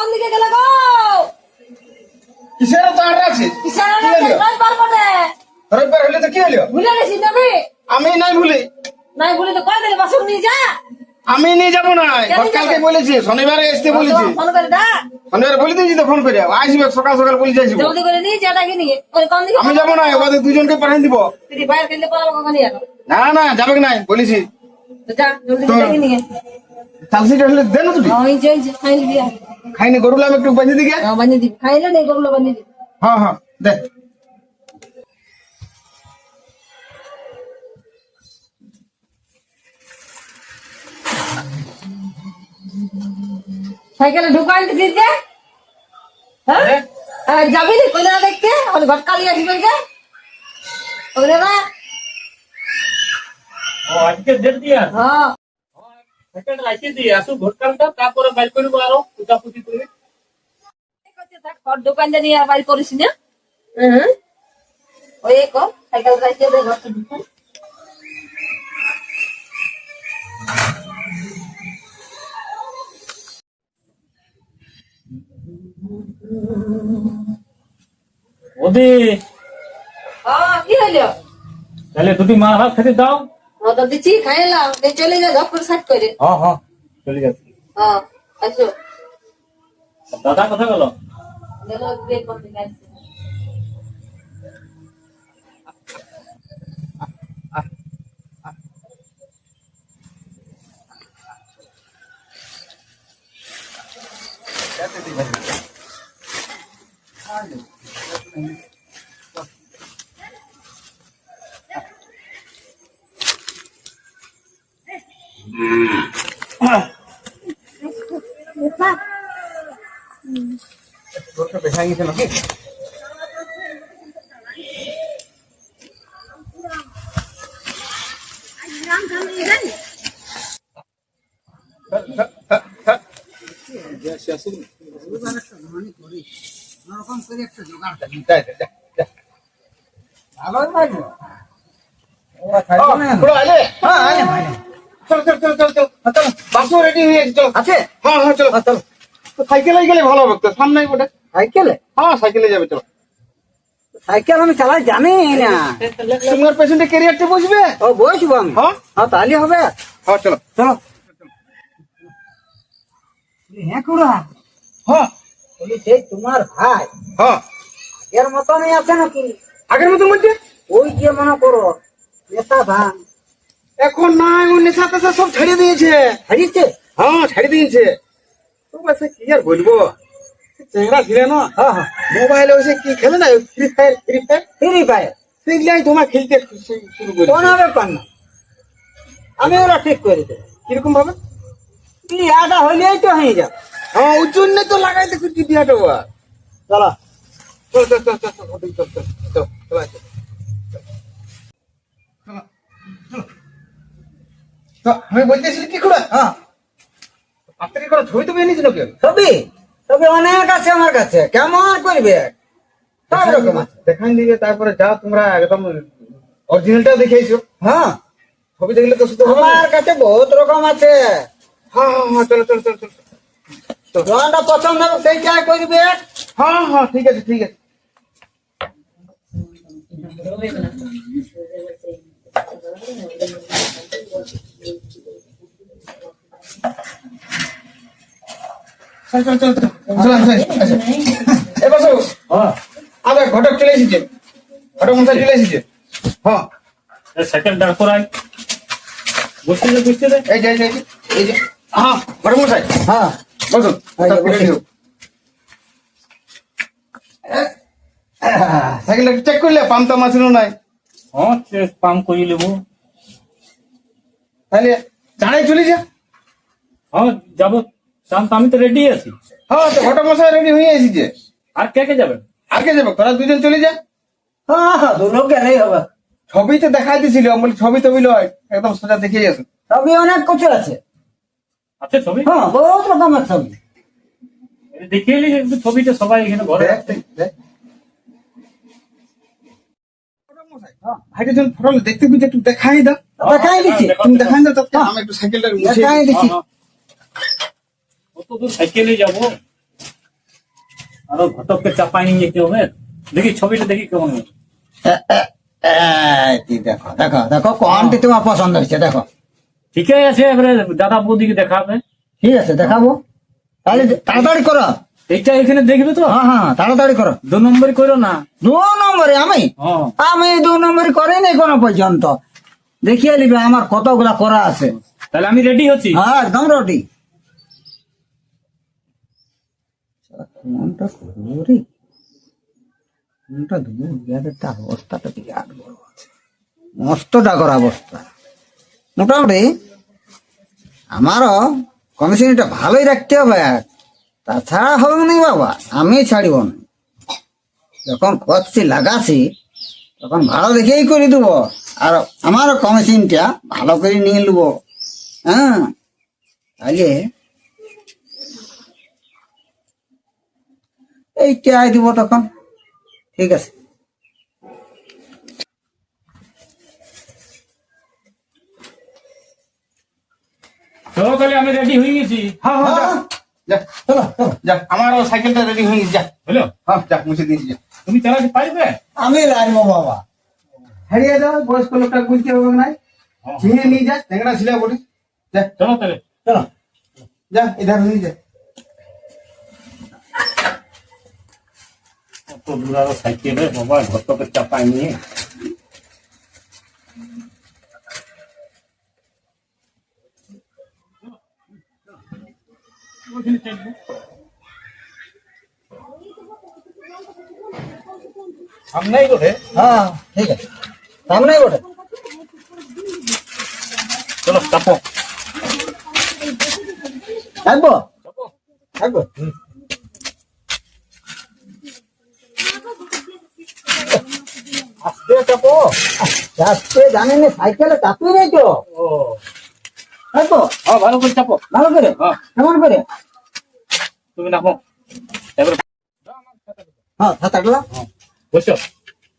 কোন দিকে গেলে গো? কিসের তো আড়া আছে? কিসের কি হলো? নাই পারব না রবিবার হলে তো কি হলো? ভুলে গেছি তুমি? আমি নাই ভুলি। নাই ভুলে তো কয় দিলে বাসন নিয়ে যা। আমি নিয়ে যাব না। যাবে? বলেছি শনিবারে আসতে বলেছি। করে শনিবারে বলে দিয়েছি তো ফোন করে। আসবে সকাল সকাল বলেছি আসব জলদি করে নিয়ে যা ডাকি নিয়ে। ওই কোন দিকে আমি যাব না ওদের দুজনকে পাঠিয়ে দিব। তুই না না যাবে নাই বলেছি। করে দেন না তুমি ওই যে ওই যে খাইলে দিয়া খাইনি একটু বাঁধে দিকে বানিয়ে দিবি। খাইলে নেই গরুলো বানিয়ে দিবি। হ্যাঁ হ্যাঁ দে। সাইকেলে ঢুকাই দিতে হ্যাঁ? আর যাবি নি কইলে দেখতে? আমার ঘর কালি আসবে কে ওরে না ও আজকে ডেট দিয়া হ্যাঁ। সেকেন্ড রাখি দিয়ে আসু ভোটকালটা তারপরে বাইর করব আরও পুটাপুটি করে। ঘর দোকান জানি আর করিস না? হ্যাঁ ওই এক সাইকেল রাখতে দে ঘর ওদি। হ্যাঁ কি হইল? তাহলে দুটি মা ভাত খেতে দাও। তো দিচ্ছি খাইলাম এই চলে যা ঝপর সাট করে। হ্যাঁ হ্যাঁ চলে যাচ্ছি। হ্যাঁ আসো। দাদা কথা গেল? গেল বিয়ে করতে গেছে? তোরটা গেছে নাকি দে। ও, পুরো আইলে? চল, চল, চল, চল, চল। চল, বাসও ready হয়ে চল। আছে হ্যাঁ, হ্যাঁ, চলো। তো সাইকেলে গেলে ভালো হবে তো, সামনেই বটে। সাইকেলে? হ্যাঁ, সাইকেলে যাবে। সাইকেল আমি চালাই জানি না। তোমার পেছনে ক্যারিয়ারটা বসবে? ও বসবো আমি। হ্যাঁ। হ্যাঁ তাহলে হবে। হ্যাঁ চলো। চলো। হ্যাঁ কুড়া। হ্যাঁ। বলি সেই তোমার ভাই হ্যাঁ। এর মতনই আছে নাকি? আগের মতো বলছে ওই যে মনে করো নেতা ভান এখন ও নেশা পেশা সব ছেড়ে দিয়েছে। হারিয়েছে হ্যাঁ ছেড়ে দিয়েছে। কি আর বলব? চেংড়া ছিল না? হ্যাঁ হ্যাঁ মোবাইলে ওসে কি খেলে না ফ্রি ফায়ার ফ্রি ফায়ার ফিরি পায় সেগুলাই তোমার খেলতে শুরু করে কোনো ব্যাপার না। আমি ওরা ঠিক করে দেবো। কীরকম ভাবে? বিয়াটা হইলেই তো হয়ে যাবে। হ্যাঁ ওই জন্য তো লাগাই দেখো বিয়াটা ও চলো চল চল চল চল চল চল চল। তো আমি বলতেছিলি কি করে? হ্যাঁ। আপনাকে কোনো ছবি তো বেরিয়েছিল কেউ? ছবি ছবি অনেক আছে আমার কাছে। কেমন করবে? সব রকম আছে। দেখান দিবে তারপরে যাও তোমরা একদম অরিজিনালটা দেখিয়েছো। হ্যাঁ। ছবি দেখলে তো শুধু আমার কাছে বহুত রকম আছে। হ্যাঁ হ্যাঁ হ্যাঁ চলো চলো চলো চলো। জনটা পছন্দ হবে সেইটাই করবে। হ্যাঁ হ্যাঁ ঠিক আছে ঠিক আছে। চল চল চল চল। আবার ঘটক চলে এসেছে। ঘটক মশাই চলে এসেছে। হ্যাঁ সেকেন্ড দাঁড় করাই। বসতে দে এই যে এই যে হ্যাঁ ঘটক মশাই। হ্যাঁ। বসুন। সাইকেলটা চেক করলে পাম্পটা মাছিল নাই? হ্যাঁ পাম করে নেব। তাহলে জানাই চলে যা। হ্যাঁ যাব। শান্ত আমি তো রেডি আছি। হ্যাঁ তো ঘটক মশাই রেডি হয়ে এসেছে। আর কে কে যাবেন? আর কে যাব? তোরা দুজন চলে যা। হ্যাঁ হ্যাঁ দু লোক গেলেই হবে। ছবিতে দেখাই দিছিল আমি বলি ছবি টবি লয় একদম সোজা দেখিয়ে আসুন ছবি অনেক কিছু আছে। আছে ছবি? হ্যাঁ বহুত রকমের ছবি। দেখিয়ে একটু ছবিটা সবাই এখানে ঘরে যখন ফটো দেখতে পেয়েছি একটু দেখাই দাও। দেখাই দিচ্ছি। তুমি দেখাই দাও আমি একটু সাইকেলটা মুছে দেখাই দিচ্ছি। দূর সাইকেলে যাব। আরও ঘটককে চাপাই নিয়ে যেতে হবে? দেখি ছবিটা দেখি কেমন দেখো দেখো দেখো কোনটি তোমার পছন্দ হয়েছে দেখো। ঠিকই আছে এবারে দাদা বৌদিকে দেখাবে। ঠিক আছে দেখাবো। তাহলে তাড়াতাড়ি করো। এইটা এখানে দেখবে তো? হ্যাঁ হ্যাঁ তাড়াতাড়ি করো। দু নম্বর করো না। দু নম্বরে আমি? হ্যাঁ। আমি দু নম্বর করিনি কোনো পর্যন্ত। দেখিয়ে নিবে আমার কতগুলা করা আছে। তাহলে আমি রেডি হচ্ছি? হ্যাঁ একদম রুটি কোনটা করব কোনটা দেবো ইয়াদের তার অবস্থাটা বিরাট বড় আছে। মস্ত ডাকর অবস্থা। মোটামুটি আমারও কমিশনটা ভালোই রাখতে হবে তাছাড়া হবে না বাবা, আমি ছাড়িব না। যখন খরচি লাগাছি, তখন ভালো দেখেই করে দেবো। আর আমারও কমিশনটা ভালো করে নিয়ে নেব। হ্যাঁ তাহলে এইটা আই দিব তখন? ঠিক আছে। চলো তাহলে আমি রেডি হয়ে গেছি। হ্যাঁ হ্যাঁ যা। যা চলো যা আমারও সাইকেলটা রেডি হয়ে গেছে যা হলো হ্যাঁ যা মুছে দিয়েছি যা তুমি চালাতে পারবে? আমি লাগবো বাবা। হারিয়ে যাও বয়স্ক লোকটা বুঝতে হবে না। ছিঁড়ে নিয়ে যা ট্যাংরা ছিল বলি। যা চলো তাহলে। চলো। যা ইধার নিয়ে যা। কত দূর আরও সাইকেলে বাবা ঘটকের চাপাই নিয়ে সামনেই হ্যাঁ ঠিক আছে। সামনে বটে। চলো চাপো। থাকব চাপো। থাকব আস্তে চাপো। যাচ্ছে জানি না সাইকেলে চাপিয়ে নেই তো। ও। থাকব হ্যাঁ ভালো করে চাপো। ভালো করে? হ্যাঁ কেমন করে? তুমি রাখো এবার হ্যাঁ ছাতাগুলো বসো।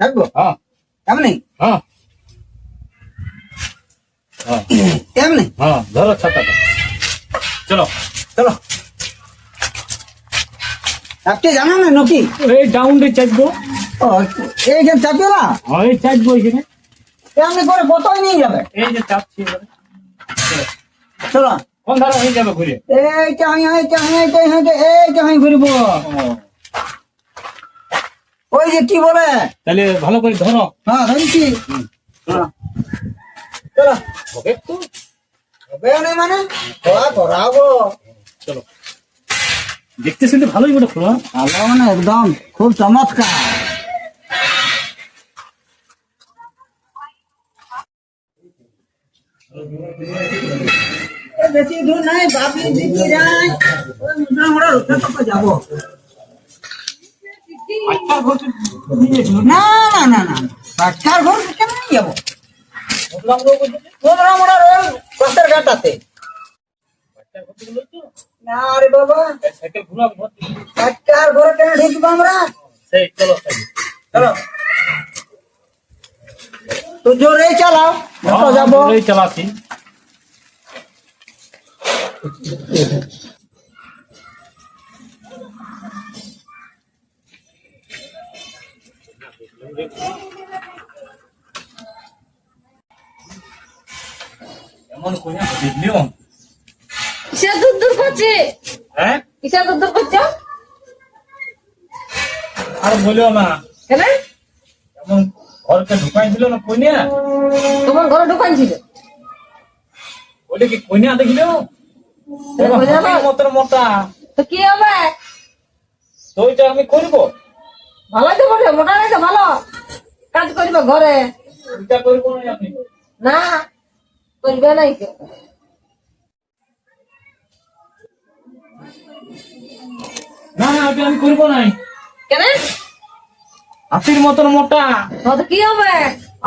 থাকব হ্যাঁ কেমনি হ্যাঁ হ্যাঁ কেমনি হ্যাঁ ধরো ছাতাটা চলো। চলো। চাপতে জানো না নকি? এই ডাউন রে চাপবো ও এইখানে চাপিও না? এই চাপবো এখানে। কেমনি করে নিয়ে যাবে। এই যে চাপছি চলো। কোন ধারা হয়ে যাবে ঘুরে? এইটা আমি ঘুরবো। ওই যে কি বলে? তাহলে ভালো করে ধরো। হ্যাঁ ধরছি। চলো। তো। হবে না মানে? করাবো চলো। দেখতে শুনতে ভালোই বটে খোলা ভালো মানে একদম। খুব চমৎকার। বেশি দূর নাই বাপি দিকে যাই ওই মুদ্রা মোড়া রোডটা তো যাব? না না না না বাচ্চার ঘর কেন যাব? না রে বাবা। ঘুরা কেন ঢুকবো আমরা? সেই চলো। চলো। তো জোরে চালাও তো যাব। এই চালাচ্ছি। এমন কোন দেখলিও কিসের দূর দূর করছে। হ্যাঁ? কিসের দূর দূর করছ। আর বলিও না। কেন? ঘরকে ঢুকাই দিল না কইনা? তোমার ঘরে ছিল বলে কি কইনা দেখিলো? মোটা। তো কি হবে? তো ওইটা আমি করব। ভালোই তো বটে মোটা নাই তো ভালো। কাজ করবে ঘরে। ওইটা করব না আমি। না করবে নাই কেউ। না না আমি করব নাই। কেন? হাতির মতন মোটা। কি হবে?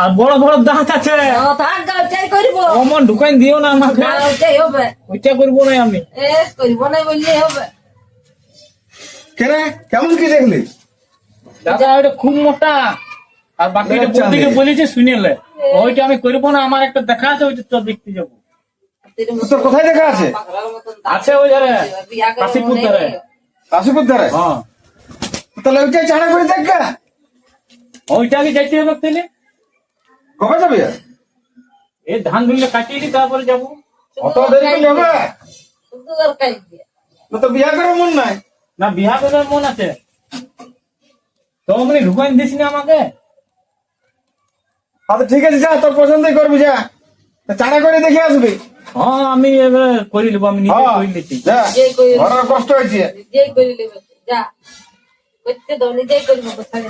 আর বড় বড় দাঁত আছে। অমন ঢুকাই দিও না আমাকে। হবে। ওইটা করব না আমি। এ করব নাই বললে হবে। কেন কেমন কি দেখলি? দাদা ওইটা খুব মোটা। আর বাকিটা আচ্ছা, বলতে বলেছে শুনেলে ওইটা আমি করব না আমার একটা দেখা আছে ওইটা তো দেখতে যাব। তোর কোথায় দেখা আছে? আছে ওই ধারে কাশীপুর ধারে। কাশীপুর ধারে? হ্যাঁ। তাহলে ওইটাই ছাড়া করে দেখ গা। ওইটা আগে যাইতে হবে তাহলে? কবে যাবি? এই ধানগুলো কাটিয়ে তারপরে যাব। অত দেরি করলে হবে? না তো বিয়া করার মন নাই। না বিহা করার মন আছে। তো মানে ঢুকাই দিস না আমাকে? আচ্ছা ঠিক আছে যা তোর পছন্দই করবি যা। চাড়া করে দেখে আসবি। হ্যাঁ আমি এবার করে নেব আমি নিজে হ্যাঁ, করে নিচ্ছি ঘরের কষ্ট হয়েছে। নিজেই করে নেবে যা। করতে দাও নিজেই করব কোথায়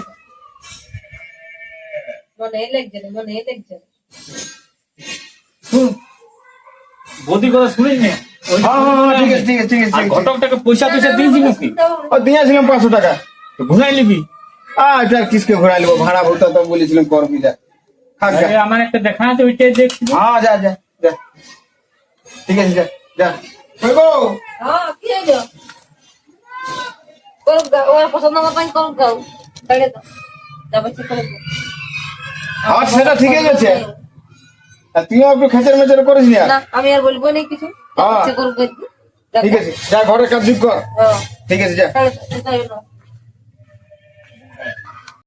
মনে লাগছে না মনে লাগছে না শুন বৌদি কথা শুনিস না ওই হ্যাঁ হ্যাঁ হ্যাঁ, ঠিক আছে ঠিক আছে ঠিক আছে আর ঠিক আছে। ঘটকটাকে পয়সা টয়সা দিয়েছি নাকি ও দিয়েছিলাম পাঁচশো টাকা তো ঘুরাই নিবি আহ এটা কিসকে ঘোরাই নেব ভাড়া ভুলটা তো বলেছিলাম করবি যা থাক যা আরে আমার একটা দেখা আছে ওইটাই দেখছি হ্যাঁ যা যা যা ঠিক আছে যা যা ওই গো হ্যাঁ কি হইল করুক গা ওর পছন্দ মতো করুক গাও তাহলে তো যাবে সে করুক গা। আমার সেটা ঠিকই গেছে। তুইও একটু খেচের মেচের করিস না আমি আর বলব না কিছু। হ্যাঁ। ঠিক আছে যা ঘরের কাজ কর। হ্যাঁ। ঠিক আছে যা। তাই।